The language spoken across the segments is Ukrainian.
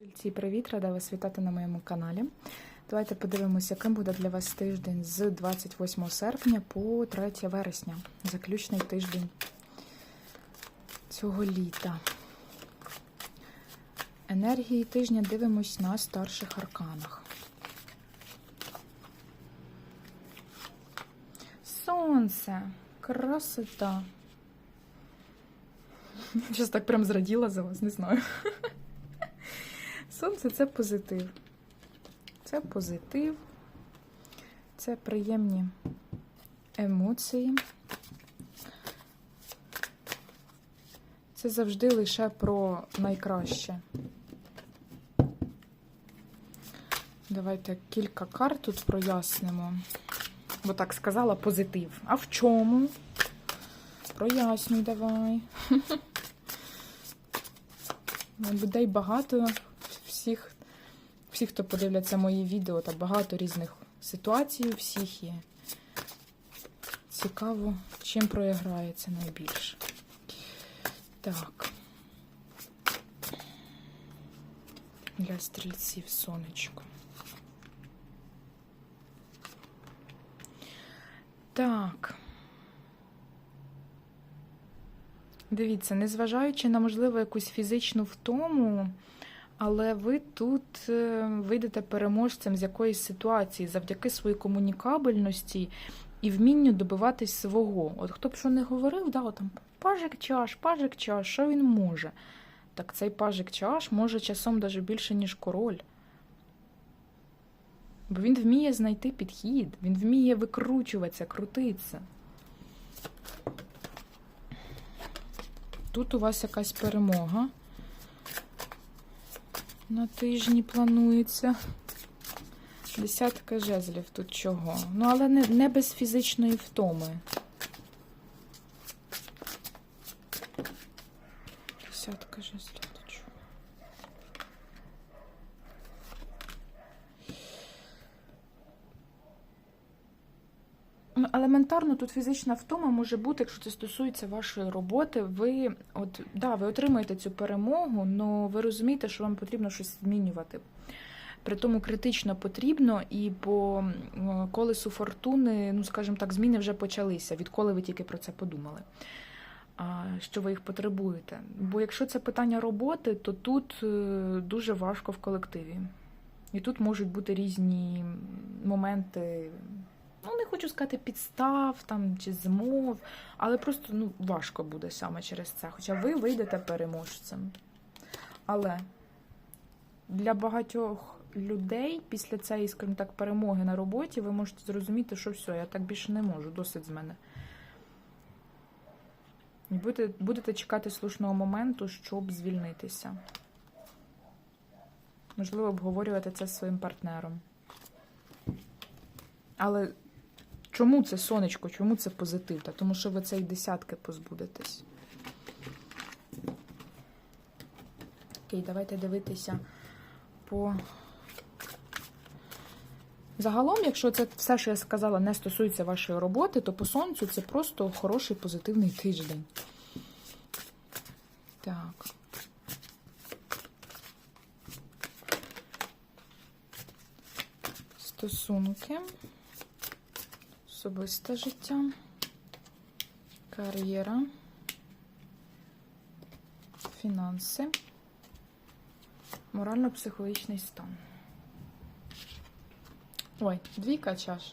Всі привіт, рада вас вітати на моєму каналі. Давайте подивимося, яким буде для вас тиждень з 28 серпня по 3 вересня. Заключний тиждень цього літа. Енергії тижня дивимось на старших арканах. Сонце, красота. Щось так прям зраділа за вас, не знаю. Сонце це позитив. Це позитив, це приємні емоції. Це завжди лише про найкраще. Давайте кілька карт тут прояснимо. Бо так сказала позитив. А в чому? Прояснюй давай. Людей багато всіх, всі, хто подивляться мої відео, та багато різних ситуацій у всіх є. Цікаво, чим проіграється найбільше. Так. Для стрільців сонечко. Так. Дивіться, незважаючи на, можливо, якусь фізичну втому, але ви тут е, вийдете переможцем з якоїсь ситуації завдяки своїй комунікабельності і вмінню добиватись свого. От хто б що не говорив, да, там пажик чаш, пажик чаш, що він може? Так цей пажик чаш може часом навіть більше, ніж король. Бо він вміє знайти підхід, він вміє викручуватися, крутитися. Тут у вас якась перемога на тижні планується. Десятка жезлів тут чого. Ну, але не, не без фізичної втоми. Десятка жезлів тут чого. Ну, елементарно тут фізична втома може бути, якщо це стосується вашої роботи. Ви от да, ви отримаєте цю перемогу, але ви розумієте, що вам потрібно щось змінювати. При тому критично потрібно, і по колесу фортуни, ну скажімо так, зміни вже почалися, відколи ви тільки про це подумали. Що ви їх потребуєте. Бо якщо це питання роботи, то тут е, дуже важко в колективі. І тут можуть бути різні моменти ну не хочу сказати підстав там чи змов, але просто ну, важко буде саме через це. Хоча ви вийдете переможцем. Але для багатьох людей після цієї, скажімо так, перемоги на роботі ви можете зрозуміти, що все, я так більше не можу, досить з мене. Будете, будете чекати слушного моменту, щоб звільнитися. Можливо, обговорювати це з своїм партнером. Але Чому це сонечко? Чому це позитив? Та тому що ви цієї десятки позбудетесь. Окей, давайте дивитися по. Загалом, якщо це все, що я сказала, не стосується вашої роботи, то по сонцю це просто хороший позитивний тиждень. Так. Стосунки особисте життя, кар'єра, фінанси, морально-психологічний стан. Ой, двійка чаш.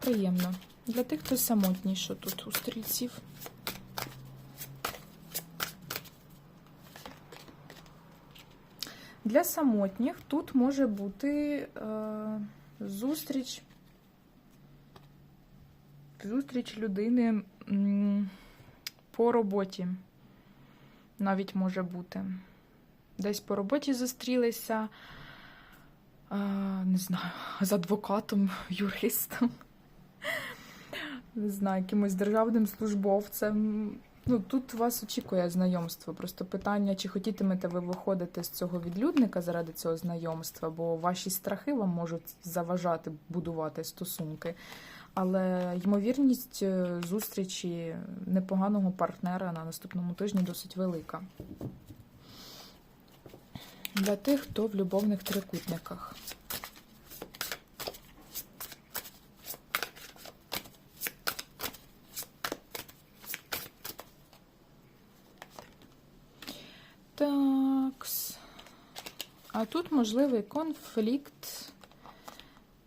Приємно. Для тих, хто самотній, що тут у стрільців. Для самотніх тут може бути е, зустріч зустріч людини по роботі навіть може бути. Десь по роботі зустрілися, не знаю, з адвокатом, юристом, не знаю, якимось державним службовцем. Ну, Тут вас очікує знайомство. Просто питання, чи хотітимете ви виходити з цього відлюдника заради цього знайомства, бо ваші страхи вам можуть заважати будувати стосунки. Але ймовірність е, зустрічі непоганого партнера на наступному тижні досить велика. Для тих, хто в любовних трикутниках. Такс. А тут можливий конфлікт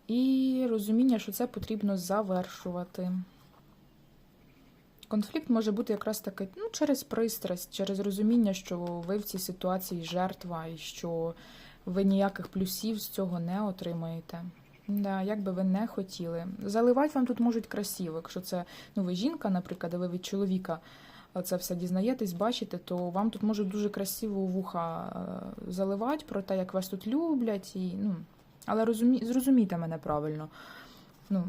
і розуміння, що це потрібно завершувати. Конфлікт може бути якраз таки ну, через пристрасть, через розуміння, що ви в цій ситуації жертва і що ви ніяких плюсів з цього не отримаєте. Да, як би ви не хотіли. Заливати вам тут можуть красиво. Якщо це ну, ви жінка, наприклад, а ви від чоловіка це все дізнаєтесь, бачите, то вам тут можуть дуже красиво вуха е, заливати про те, як вас тут люблять. І, ну, але розумі... зрозумійте мене правильно. Ну,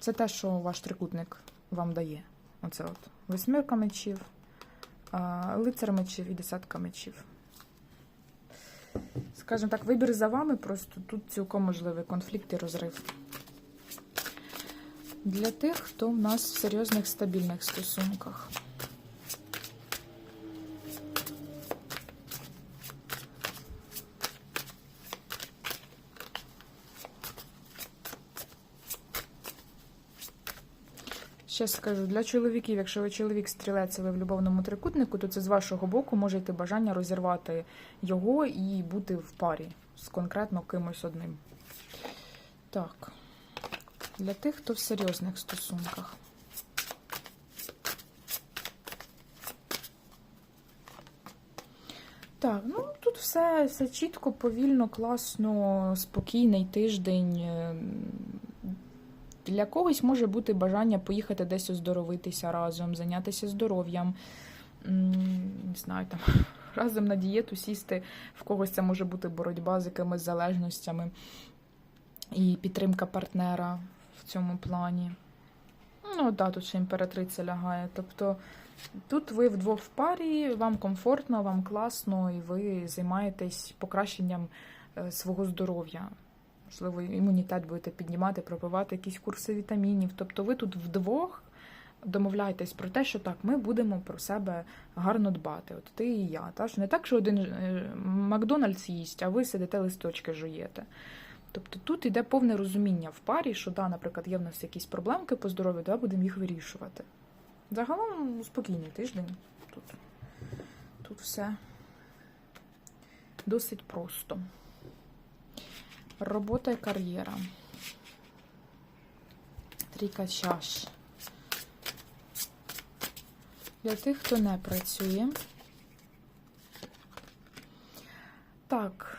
Це те, що ваш трикутник вам дає. Оце от. Восьмірка мечів, лицар мечів і десятка мечів. Скажімо так, вибір за вами, просто тут цілком можливий конфлікт і розрив. Для тих, хто в нас в серйозних стабільних стосунках. Ще скажу, для чоловіків, якщо ви чоловік стрілець, ви в любовному трикутнику, то це з вашого боку може йти бажання розірвати його і бути в парі з конкретно кимось одним. Так, для тих, хто в серйозних стосунках. Так, ну тут все, все чітко, повільно, класно, спокійний тиждень. Для когось може бути бажання поїхати десь оздоровитися разом, зайнятися здоров'ям, не знаю, там разом на дієту сісти. В когось це може бути боротьба з якимись залежностями і підтримка партнера в цьому плані. Ну, так, тут ще імператриця лягає. Тобто тут ви вдвох в парі, вам комфортно, вам класно, і ви займаєтесь покращенням е, свого здоров'я. Можливо, імунітет будете піднімати, пропивати якісь курси вітамінів. Тобто ви тут вдвох домовляєтесь про те, що так, ми будемо про себе гарно дбати. От ти і я. Та? Не так, що один е, Макдональдс їсть, а ви сидите листочки жуєте. Тобто тут йде повне розуміння в парі, що да, наприклад, є в нас якісь проблемки по здоров'ю, давай будемо їх вирішувати. Загалом спокійний тиждень. Тут, тут все досить просто. Робота і кар'єра. Трійка чаш. Для тих, хто не працює. Так.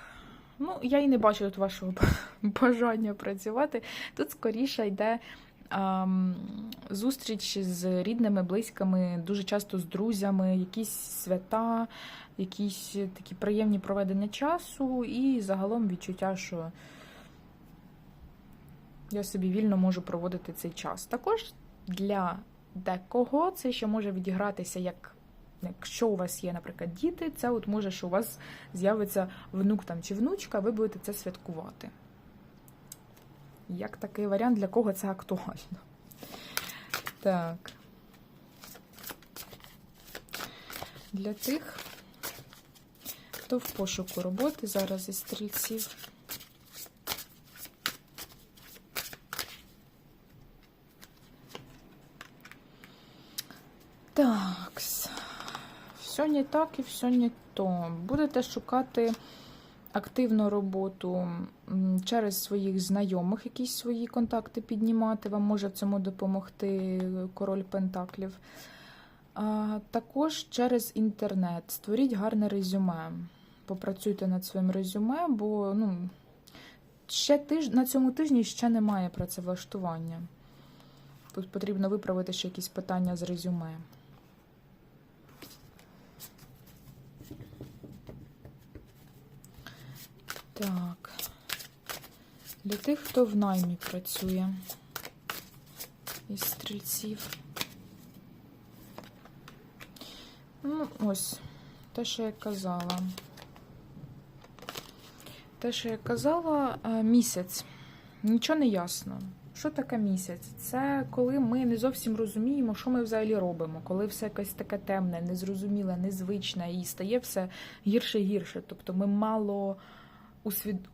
Ну, я і не бачу тут вашого бажання працювати. Тут скоріше йде зустріч з рідними, близькими, дуже часто з друзями, якісь свята, якісь такі приємні проведення часу, і загалом відчуття, що я собі вільно можу проводити цей час. Також для декого це ще може відігратися як. Якщо у вас є, наприклад, діти, це от може, що у вас з'явиться внук там чи внучка, ви будете це святкувати. Як такий варіант, для кого це актуально? Так. Для тих, хто в пошуку роботи зараз із стрільців. Так, все не так і все не то. Будете шукати активну роботу через своїх знайомих, якісь свої контакти піднімати. Вам може в цьому допомогти король Пентаклів. А, також через інтернет. Створіть гарне резюме. Попрацюйте над своїм резюме, бо ну, ще тиж... на цьому тижні ще немає працевлаштування. Тут потрібно виправити ще якісь питання з резюме. Так. Для тих, хто в наймі працює із стрільців. Ну, ось, те, що я казала. Те, що я казала, е, місяць. Нічого не ясно. Що таке місяць? Це коли ми не зовсім розуміємо, що ми взагалі робимо, коли все якесь таке темне, незрозуміле, незвичне і стає все гірше і гірше. Тобто ми мало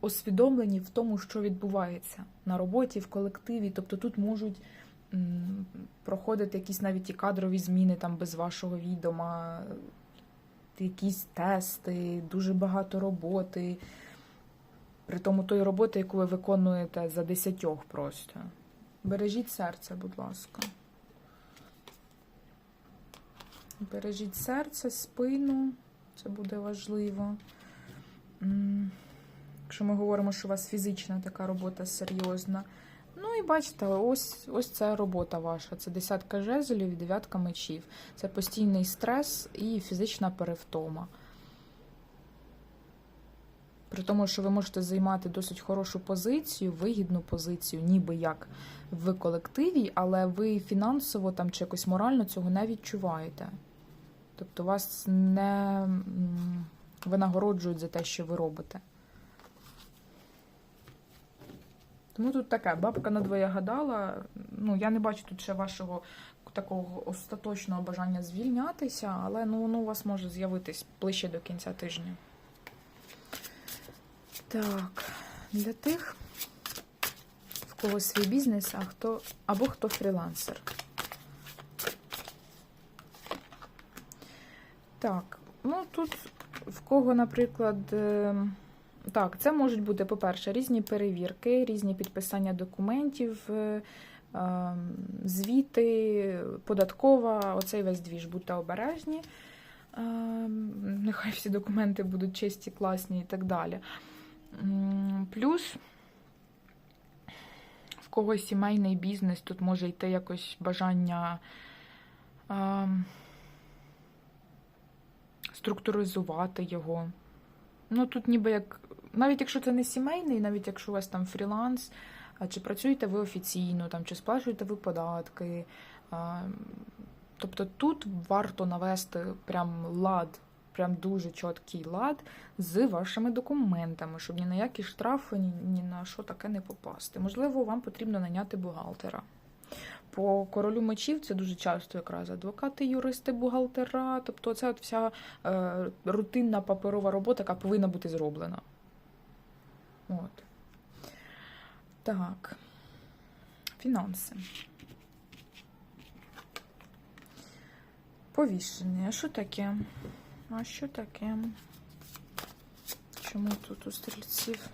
усвідомлені в тому, що відбувається на роботі, в колективі. Тобто тут можуть проходити якісь навіть і кадрові зміни там без вашого відома, якісь тести, дуже багато роботи. При тому тої роботи, яку ви виконуєте за десятьох просто. Бережіть серце, будь ласка. Бережіть серце, спину, це буде важливо. Якщо ми говоримо, що у вас фізична така робота серйозна. Ну і бачите, ось, ось це робота ваша. Це десятка жезлів і дев'ятка мечів. Це постійний стрес і фізична перевтома. При тому, що ви можете займати досить хорошу позицію, вигідну позицію, ніби як в колективі, але ви фінансово там чи якось морально цього не відчуваєте. Тобто вас не винагороджують за те, що ви робите. Тому тут таке, бабка надвоє гадала. Ну, я не бачу тут ще вашого такого остаточного бажання звільнятися, але ну, воно у вас може з'явитись ближче до кінця тижня. Так, для тих, в кого свій бізнес, а хто або хто фрілансер. Так, ну тут в кого, наприклад, е, так, це можуть бути, по-перше, різні перевірки, різні підписання документів, е, е, звіти, податкова, оцей весь двіж, будьте обережні. Е, Нехай всі документи будуть чисті, класні і так далі. Плюс в когось сімейний бізнес, тут може йти якось бажання е, структуризувати його. Ну, тут ніби як, навіть якщо це не сімейний, навіть якщо у вас там фріланс, а чи працюєте ви офіційно, там, чи сплачуєте ви податки. а, Тобто тут варто навести прям лад, прям дуже чіткий лад з вашими документами, щоб ні на які штрафи, ні, ні на що таке не попасти. Можливо, вам потрібно наняти бухгалтера. По королю мечів це дуже часто якраз адвокати, юристи, бухгалтера. Тобто це от вся е, рутинна паперова робота, яка повинна бути зроблена. От. Так. Фінанси. Повішення. Що таке? А що таке? Чому тут у стрільців?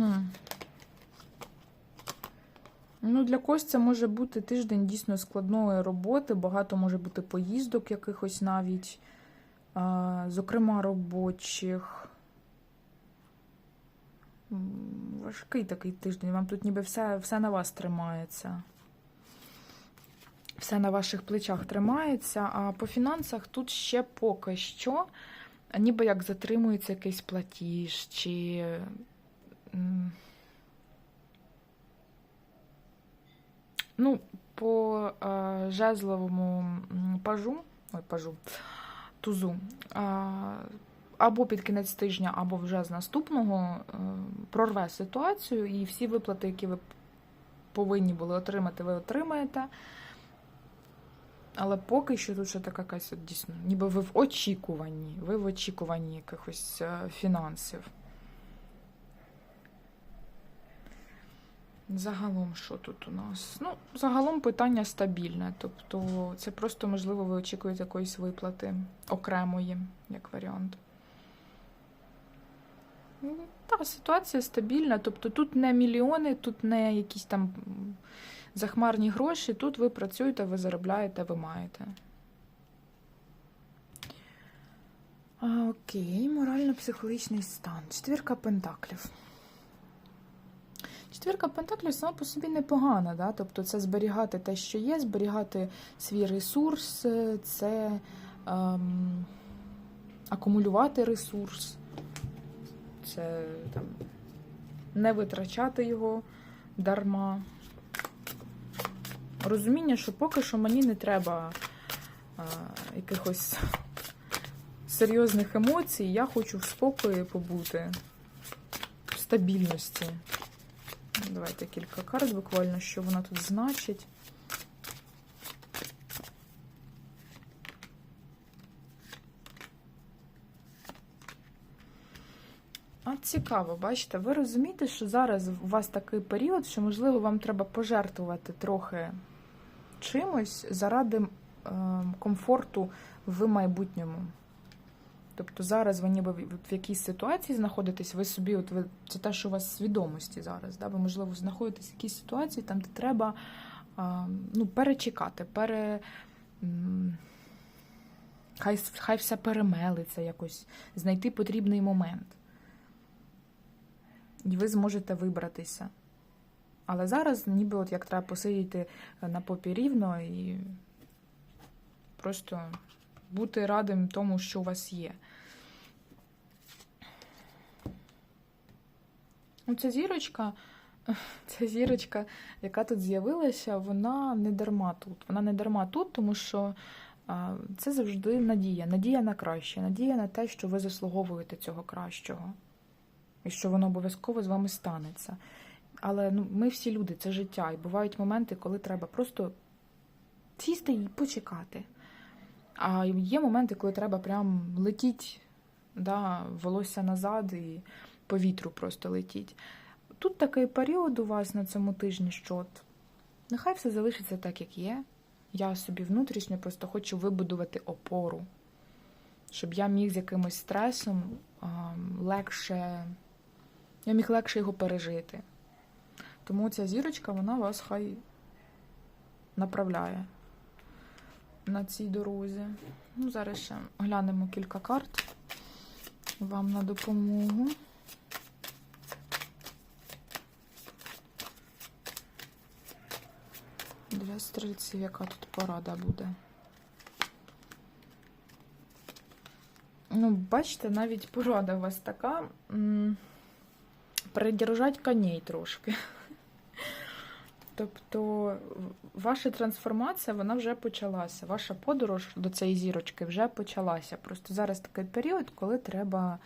Хм. Ну, для когось це може бути тиждень дійсно складної роботи, багато може бути поїздок якихось навіть, зокрема робочих. Важкий такий тиждень. Вам тут ніби все, все на вас тримається. Все на ваших плечах тримається. А по фінансах тут ще поки що, ніби як затримується якийсь платіж, чи. Ну, по е, жезловому пажу, ой, пажу, тузу, е, або під кінець тижня, або вже з наступного е, прорве ситуацію, і всі виплати, які ви повинні були отримати, ви отримаєте. Але поки що тут ще така якась дійсно, ніби ви в очікуванні, ви в очікуванні якихось е, фінансів. Загалом, що тут у нас? Ну, загалом питання стабільне. Тобто, це просто, можливо, ви очікуєте якоїсь виплати окремої, як варіант. Ну, Та, ситуація стабільна. Тобто тут не мільйони, тут не якісь там захмарні гроші. Тут ви працюєте, ви заробляєте, ви маєте. А, Окей, морально-психологічний стан. Четвірка пентаклів. Четвірка Пентаклів сама по собі непогана, да? тобто це зберігати те, що є, зберігати свій ресурс, е, це ем, акумулювати ресурс, це там не витрачати його дарма. Розуміння, що поки що мені не треба а, якихось серйозних емоцій, я хочу в спокої побути, в стабільності. Давайте кілька карт буквально, що вона тут значить. А цікаво, бачите, ви розумієте, що зараз у вас такий період, що, можливо, вам треба пожертвувати трохи чимось заради е, комфорту в майбутньому. Тобто зараз ви ніби в якійсь ситуації знаходитесь, ви собі, от ви це те, що у вас свідомості зараз. Да? Ви, можливо, знаходитесь в якійсь ситуації, там, де треба а, ну, перечекати, пере. Хай, хай все перемелиться якось, знайти потрібний момент. І ви зможете вибратися. Але зараз ніби от як треба посидіти на попі рівно і просто бути радим тому, що у вас є. Оця зірочка, ця зірочка, яка тут з'явилася, вона не дарма тут. Вона не дарма тут, тому що це завжди надія. Надія на краще, надія на те, що ви заслуговуєте цього кращого. І що воно обов'язково з вами станеться. Але ну, ми всі люди, це життя. І бувають моменти, коли треба просто сісти і почекати. А є моменти, коли треба прям летіть, да, волосся назад і по вітру просто летіть. Тут такий період у вас на цьому тижні, що от нехай все залишиться так, як є. Я собі внутрішньо просто хочу вибудувати опору, щоб я міг з якимось стресом легше, я міг легше його пережити. Тому ця зірочка, вона вас хай направляє на цій дорозі. Ну, зараз ще глянемо кілька карт вам на допомогу. Для стрільців, яка тут порада буде? Ну, бачите, навіть порада у вас така. Придержать коней трошки. Тобто ваша трансформація вона вже почалася. Ваша подорож до цієї зірочки вже почалася. Просто зараз такий період, коли треба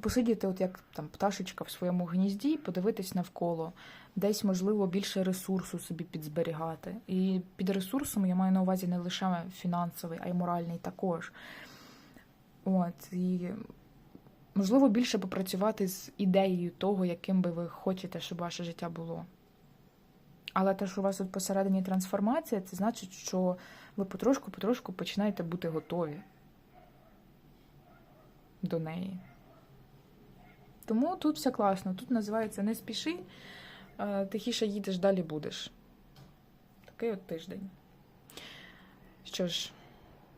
посидіти, от як там пташечка в своєму гнізді, подивитись навколо, десь, можливо, більше ресурсу собі підзберігати. І під ресурсом я маю на увазі не лише фінансовий, а й моральний також. От, і можливо більше попрацювати з ідеєю того, яким би ви хочете, щоб ваше життя було. Але те, що у вас тут посередині трансформація, це значить, що ви потрошку-потрошку починаєте бути готові до неї. Тому тут все класно. Тут називається не спіши, е, тихіше їдеш, далі будеш. Такий от тиждень. Що ж,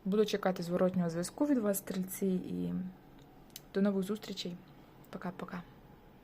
буду чекати зворотнього зв'язку від вас, стрільці, і до нових зустрічей. Пока-пока.